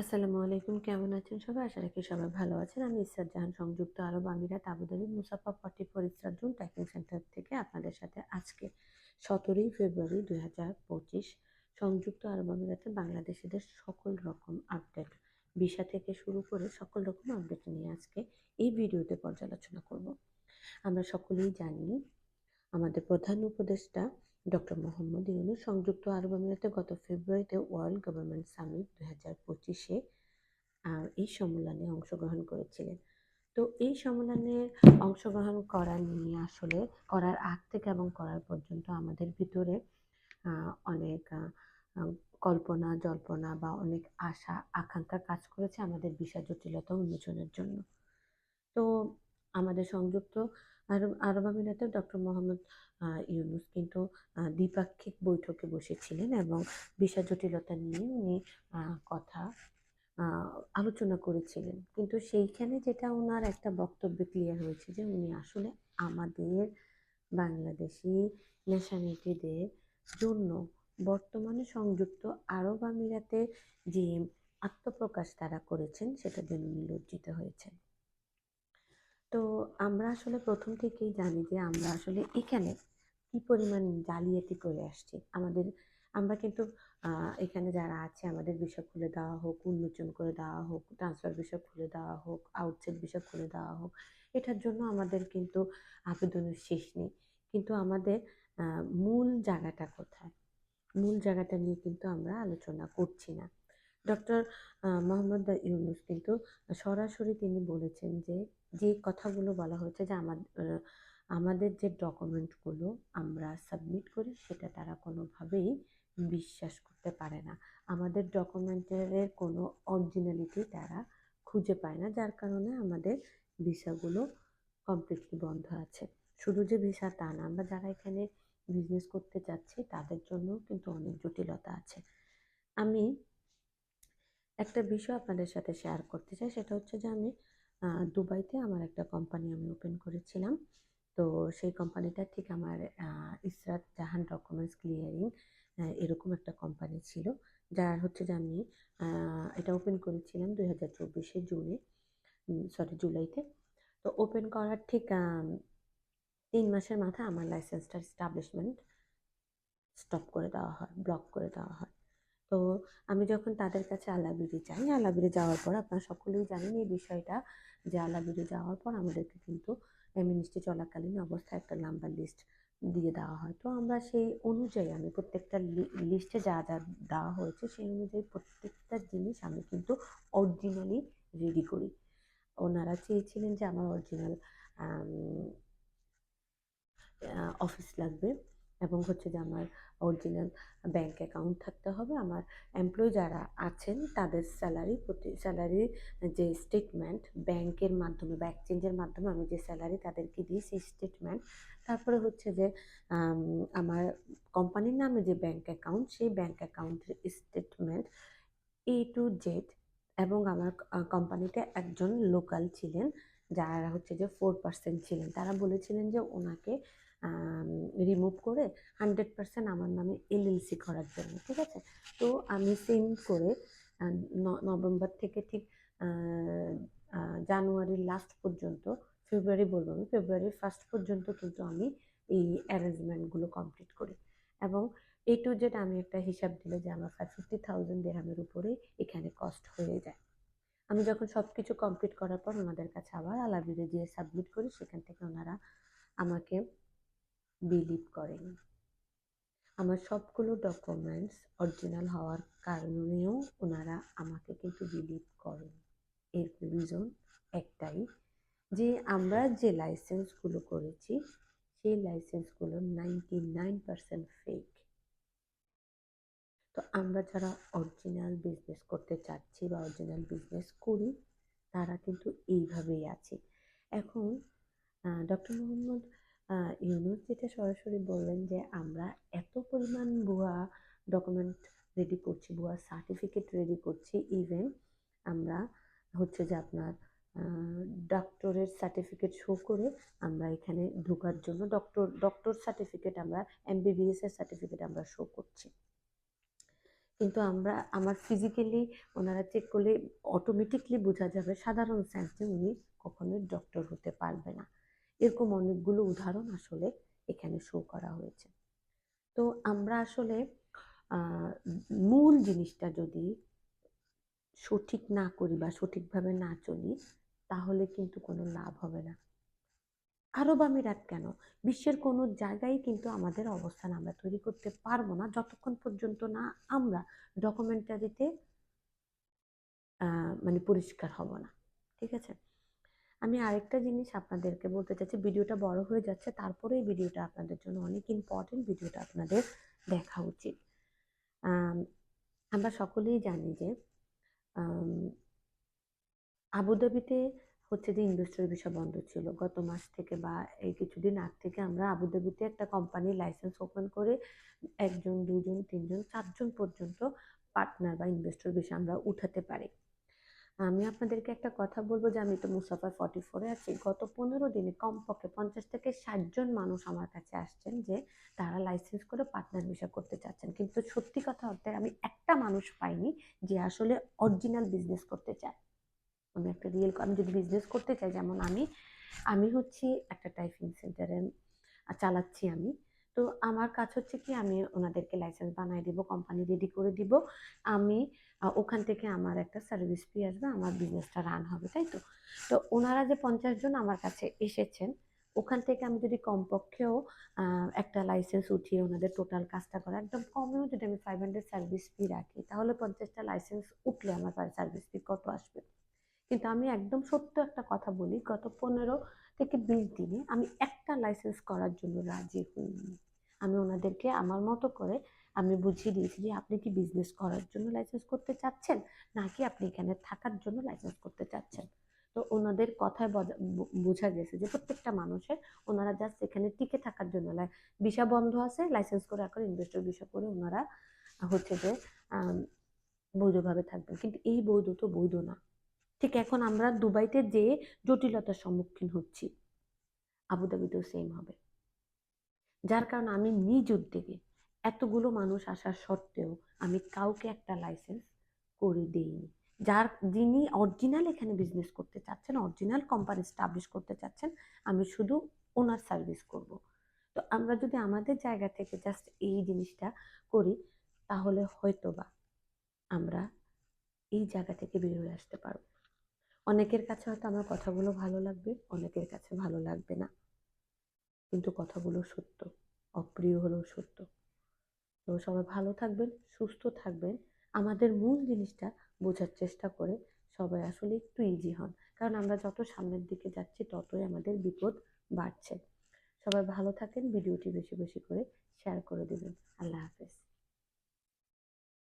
আসসালামু আলাইকুম, কেমন আছেন সবাই? আশা রাখি সবাই ভালো আছেন। আমি ইসরাত জাহান, সংযুক্ত আরব আমিরাত Abu Dhabi Musaffah forty four June trekking centre থেকে আপনাদের সাথে আজকে সতেরোই ফেব্রুয়ারি দুই হাজার পঁচিশ সংযুক্ত আরব আমিরাতে বাংলাদেশিদের সকল রকম আপডেট, ভিসা থেকে শুরু করে সকল রকম আপডেট নিয়ে আজকে এই ভিডিওতে পর্যালোচনা করব। আমরা সকলেই জানি, আমাদের প্রধান উপদেষ্টা ডক্টর মোহাম্মদ ইউনুস সংযুক্ত আরব আমিরাতে গত ফেব্রুয়ারিতে ওয়ার্ল্ড গভর্নমেন্ট সামিট দু হাজার পঁচিশে এই সম্মেলনে অংশগ্রহণ করেছিলেন। তো এই সম্মেলনে অংশগ্রহণ করা নিয়ে আসলে, করার আগ থেকে এবং করার পর্যন্ত আমাদের ভিতরে অনেক কল্পনা, জল্পনা বা অনেক আশা, আকাঙ্ক্ষা কাজ করেছে আমাদের বিষয় জটিলতা উন্মোচনের জন্য। তো আমাদের সংযুক্ত আরব আরব আমিরাতে ডক্টর মোহাম্মদ ইউনুস কিন্তু দ্বিপাক্ষিক বৈঠকে বসেছিলেন এবং ভিসা জটিলতা নিয়ে উনি কথা আলোচনা করেছিলেন। কিন্তু সেইখানে যেটা ওনার একটা বক্তব্যে ক্লিয়ার হয়েছে যে উনি আসলে আমাদের বাংলাদেশি ন্যাশনালিটিদের জন্য বর্তমানে সংযুক্ত আরব আমিরাতে যে আত্মপ্রকাশ তারা করেছেন, সেটার জন্য উনি লজ্জিত হয়েছেন। তো আমরা আসলে প্রথম থেকেই জানি যে আমরা আসলে এখানে কি পরিমাণ জালিয়াতি করে আসছি। আমাদের, আমরা কিন্তু এখানে যারা আছে, আমাদের বিষয় খুলে দেওয়া হোক, উন্মোচন করে দেওয়া হোক ট্রান্সফার বিষয় খুলে দেওয়া হোক আউটসাইড বিষয় খুলে দেওয়া হোক, এটার জন্য আমাদের কিন্তু আবেদনের শেষ নেই। কিন্তু আমাদের মূল জায়গাটা কোথায়? মূল জায়গাটা নিয়ে কিন্তু আমরা আলোচনা করছি না। ডক্টর মোহাম্মদ ইউনুস কিন্তু সরাসরি তিনি বলেছেন যে যে কথাগুলো বলা হয়েছে যে আমাদের আমাদের যে ডকুমেন্টগুলো আমরা সাবমিট করি সেটা তারা কোনোভাবেই বিশ্বাস করতে পারে না। আমাদের ডকুমেন্টের কোনো অরিজিনালিটি তারা খুঁজে পায় না, যার কারণে আমাদের ভিসাগুলো কমপ্লিটলি বন্ধ আছে। শুধু যে ভিসা তা না, আমরা যারা এখানে বিজনেস করতে চাচ্ছি তাদের জন্য কিন্তু অনেক জটিলতা আছে। আমি একটা বিষয় আপনাদের সাথে শেয়ার করতে চাই, সেটা হচ্ছে যে আমি দুবাইতে আমার একটা কোম্পানি আমি ওপেন করেছিলাম। তো সেই কোম্পানিটা ঠিক আমার ইসরাত জাহান ডকুমেন্টস ক্লিয়ারিং এরকম একটা কোম্পানি ছিল। যার হচ্ছে যে আমি এটা ওপেন করেছিলাম দুই হাজার চব্বিশে জুনে সরি জুলাইতে। তো ওপেন করার ঠিক তিন মাসের মাথায় আমার লাইসেন্সটার স্টাবলিশমেন্ট স্টপ করে দেওয়া হয় ব্লক করে দেওয়া হয়। তো আমি যখন তাদের কাছে আলাবিরি যাই, আলাবিরি যাওয়ার পর আপনারা সকলেই জানেন এই বিষয়টা যে আলাবিরি যাওয়ার পর আমাদেরকে কিন্তু মিনিস্ট্রি চলাকালীন অবস্থায় একটা নাম্বার লিস্ট দিয়ে দেওয়া হয়। তো আমরা সেই অনুযায়ী আমি প্রত্যেকটা লিস্টে যা যা দেওয়া হয়েছে সেই অনুযায়ী প্রত্যেকটা জিনিস আমি কিন্তু অরিজিনালি রেডি করি। ওনারা চেয়েছিলেন যে আমার অরিজিনাল অফিস লাগবে। এবং হচ্ছে যে আমার অরিজিনাল ব্যাংক অ্যাকাউন্ট থাকতে হবে। আমার এমপ্লয়ি যারা আছেন, তাদের স্যালারি প্রতি স্যালারির যে স্টেটমেন্ট ব্যাংকের মাধ্যমে বা এক্সচেঞ্জের মাধ্যমে আমি যে স্যালারি তাদেরকে দিই, সেই স্টেটমেন্ট তারপরে হচ্ছে যে আমার কোম্পানির নামে যে ব্যাংক অ্যাকাউন্ট সেই ব্যাংক অ্যাকাউন্টের স্টেটমেন্ট এ টু জেড এবং আমার কোম্পানিতে একজন লোকাল ছিলেন, যারা হচ্ছে যে ফোর পার্সেন্ট ছিলেন। তারা বলেছিলেন যে ওনাকে রিমুভ করে হান্ড্রেড পার্সেন্ট আমার নামে এলএলসি করার জন্য, ঠিক আছে? তো আমি সেম করে নভেম্বর থেকে ঠিক জানুয়ারির লাস্ট পর্যন্ত ফেব্রুয়ারি বলব আমি ফেব্রুয়ারির ফার্স্ট পর্যন্ত কিন্তু আমি এই অ্যারেঞ্জমেন্টগুলো কমপ্লিট করি। এবং এ টু জেড আমি একটা হিসাব দিলে যে আমার ফাইভ ফিফটি থাউজেন্ড দেড়ামের উপরেই এখানে কস্ট হয়ে যায়। আমি যখন সব কিছু কমপ্লিট করার পর ওনাদের কাছে আবার আলাবিরে দিয়ে সাবমিট করি, সেখান থেকে ওনারা আমাকে বিলিভ করেন। আমার সবগুলো ডকুমেন্টস অরিজিনাল হওয়ার কারণেও ওনারা আমাকে কিন্তু বিলিভ করেন। এর রিজন একটাই, যে আমরা যে লাইসেন্সগুলো করেছি, সেই লাইসেন্সগুলো নাইনটি নাইন পার্সেন্ট ফেক তো আমরা যারা অরিজিনাল বিজনেস করতে চাচ্ছি বা অরিজিনাল বিজনেস করি, তারা কিন্তু এইভাবেই আছে। এখন ডক্টর মোহাম্মদ ইউনুস যেটা সরাসরি বললেন যে, আমরা এত পরিমাণ ভুয়া ডকুমেন্ট রেডি করছি, ভুয়া সার্টিফিকেট রেডি করছি ইভেন আমরা হচ্ছে যে আপনার ডক্টরের সার্টিফিকেট শো করে আমরা এখানে ঢোকার জন্য ডক্টর ডক্টর সার্টিফিকেট আমরা এমবিবিএস এর সার্টিফিকেট আমরা শো করছি। কিন্তু আমরা, আমার ফিজিক্যালি ওনারা চেক করলে অটোমেটিকলি বোঝা যাবে সাধারণ সেন্সে উনি কখনোই ডক্টর হতে পারবে না। এরকম অনেকগুলো উদাহরণ আসলে এখানে শো করা হয়েছে। তো আমরা আসলে মূল জিনিসটা যদি সঠিক না করি বা সঠিকভাবে না চলি, তাহলে কিন্তু কোনো লাভ হবে না। আরব আমিরাত কেন? বিশ্বের কোনো জায়গায় কিন্তু আমাদের অবস্থান আমরা তৈরি করতে পারব না, যতক্ষণ পর্যন্ত না আমরা ডকুমেন্টারিতে মানে পরিষ্কার হব না। ঠিক আছে? আমি আরেকটা জিনিস আপনাদেরকে বলতে চাচ্ছি ভিডিওটা বড় হয়ে যাচ্ছে, তারপরে এই ভিডিওটা আপনাদের জন্য অনেক ইম্পর্টেন্ট ভিডিওটা আপনাদের দেখা উচিত। আমরা সকলেই জানি যে আবুধাবিতে হচ্ছে যে ইনভেস্টর ভিসা বন্ধ ছিল। গত মাস থেকে বা এই কিছুদিন আগ থেকে আমরা আবুধাবিতে একটা কোম্পানির লাইসেন্স ওপেন করে একজন, দুজন, তিনজন, চারজন পর্যন্ত পার্টনার বা ইনভেস্টর ভিসা আমরা উঠাতে পারি। আমি আপনাদেরকে একটা কথা বলব যে আমি তো মুসাফার ফর্টি ফোরে আছি। গত পনেরো দিনে কমপক্ষে পঞ্চাশ থেকে ষাট জন মানুষ আমার কাছে আসছেন যে তারা লাইসেন্স করে পার্টনার ভিসা করতে চাচ্ছেন। কিন্তু সত্যি কথা বলতে আমি একটা মানুষ পাইনি যে আসলে অরিজিনাল বিজনেস করতে চায়। আমি একটা রিয়েল আমি যদি বিজনেস করতে চাই, যেমন আমি আমি হচ্ছি একটা টাইপিং সেন্টারে চালাচ্ছি আমি। তো আমার কাজ হচ্ছে কি, আমি ওনাদেরকে লাইসেন্স বানিয়ে দিব কোম্পানি রেডি করে দিব। আমি ওখান থেকে আমার একটা সার্ভিস ফি আসবে, আমার বিজনেসটা রান হবে, তাই তো? তো ওনারা যে পঞ্চাশ জন আমার কাছে এসেছেন, ওখান থেকে আমি যদি কমপক্ষেও একটা লাইসেন্স উঠিয়ে ওনাদের টোটাল কাজটা করা, একদম কমেও যদি আমি ফাইভ হান্ড্রেড সার্ভিস ফি রাখি, তাহলে পঞ্চাশটা লাইসেন্স উঠলে আমার সার্ভিস ফি কত আসবে? কিন্তু আমি একদম সত্য একটা কথা বলি, গত পনেরো থেকে বিশ দিনে আমি একটা লাইসেন্স করার জন্য রাজি হইনি। আমি ওনাদেরকে আমার মতো করে আমি বুঝিয়ে দিয়েছি যে আপনি কি বিজনেস করার জন্য লাইসেন্স করতে চাচ্ছেন, নাকি আপনি এখানে থাকার জন্য লাইসেন্স করতে চাচ্ছেন? তো ওনাদের কথায় বোঝা গেছে যে প্রত্যেকটা মানুষের ওনারা জাস্ট এখানে টিকে থাকার জন্য ভিসা বন্ধ আছে লাইসেন্স করে এখন ইনভেস্টর ভিসা করে ওনারা হচ্ছে যে বৈধভাবে থাকবেন। কিন্তু এই বৈধ তো বৈধ না। ঠিক এখন আমরা দুবাইতে যে জটিলতার সম্মুখীন হচ্ছি। আবুধাবিতেও সেম হবে। যার কারণে আমি নিজ উদ্যোগে এতগুলো মানুষ আসার সত্ত্বেও আমি কাউকে একটা লাইসেন্স করে দিইনি। যার, যিনি অরিজিনাল এখানে বিজনেস করতে চাচ্ছেন অরিজিনাল কোম্পানি স্টাবলিশ করতে চাচ্ছেন, আমি শুধু ওনার সার্ভিস করব। তো আমরা যদি আমাদের জায়গা থেকে জাস্ট এই জিনিসটা করি, তাহলে হয়তোবা আমরা এই জায়গা থেকে বের হয়ে আসতে পারব। অনেকের কাছে হয়তো আমার কথাগুলো ভালো লাগবে, অনেকের কাছে ভালো লাগবে না। কিন্তু কথাগুলো সত্য, অপ্রিয় হলেও সত্য। তো সবাই ভালো থাকবেন, সুস্থ থাকবেন। আমাদের মূল জিনিসটা বোঝার চেষ্টা করে সবাই আসলে একটু ইজি হন। কারণ আমরা যত সামনের দিকে যাচ্ছি, ততই আমাদের বিপদ বাড়ছে। সবাই ভালো থাকেন, ভিডিওটি বেশি বেশি করে শেয়ার করে দেবেন। আল্লাহ হাফেজ।